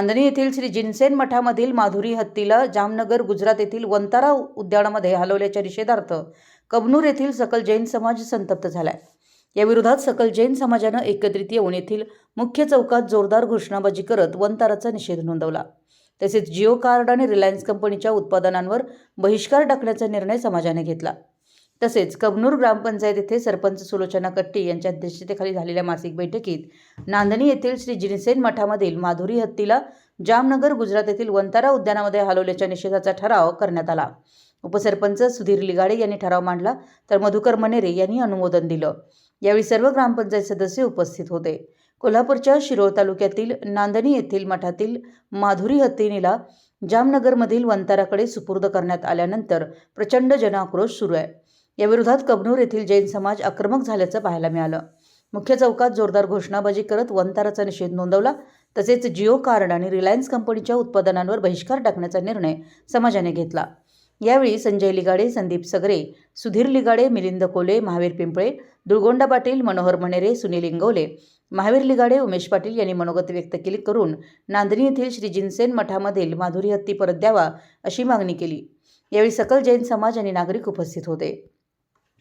नांदणी येथील श्री जिनसेन मठामधील माधुरी हत्तीला जामनगर गुजरात येथील वंतारा उद्यानामध्ये हलवल्याच्या निषेधार्थ कबनूर येथील सकल जैन समाज संतप्त झालाय. या विरोधात सकल जैन समाजानं एकत्रित येऊन येथील मुख्य चौकात जोरदार घोषणाबाजी करत वनताराचा निषेध नोंदवला. तसेच जिओ कार्ड आणि रिलायन्स कंपनीच्या उत्पादनांवर बहिष्कार टाकण्याचा निर्णय समाजाने घेतला. तसेच कबनूर ग्रामपंचायत येथे सरपंच सुलोचना कट्टी यांच्या अध्यक्षतेखाली झालेल्या मासिक बैठकीत नांदणी येथील श्री जिनसेन मठामधील माधुरी हत्तीला जामनगर गुजरात येथील वंतारा उद्यानामध्ये हलवल्याच्या निषेधाचा ठराव करण्यात आला. उपसरपंच सुधीर लिगाडे यांनी ठराव मांडला तर मधुकर मनेरे यांनी अनुमोदन दिलं. यावेळी सर्व ग्रामपंचायत सदस्य उपस्थित होते. कोल्हापूरच्या शिरोळ तालुक्यातील नांदणी येथील मठातील माधुरी हत्तीनीला जामनगरमधील वंताराकडे सुपूर्द करण्यात आल्यानंतर प्रचंड जनाक्रोश सुरू आहे. याविरोधात कबनूर येथील जैन समाज आक्रमक झाल्याचं पाहायला मिळालं. मुख्य चौकात जोरदार घोषणाबाजी करत वनताराचा निषेध नोंदवला. तसेच जिओ कार्ड आणि रिलायन्स कंपनीच्या उत्पादनांवर बहिष्कार टाकण्याचा निर्णय समाजाने घेतला. यावेळी संजय लिगाडे संदीप सगरे सुधीर लिगाडे मिलिंद कोले महावीर पिंपळे दुर्गोंडा पाटील मनोहर मणेरे सुनील इंगवले महावीर लिगाडे उमेश पाटील यांनी मनोगत व्यक्त केली करून नांदणी येथील श्री जिनसेन मठामधील माधुरी हत्ती परत द्यावा अशी मागणी केली. यावेळी सकल जैन समाज आणि नागरिक उपस्थित होते.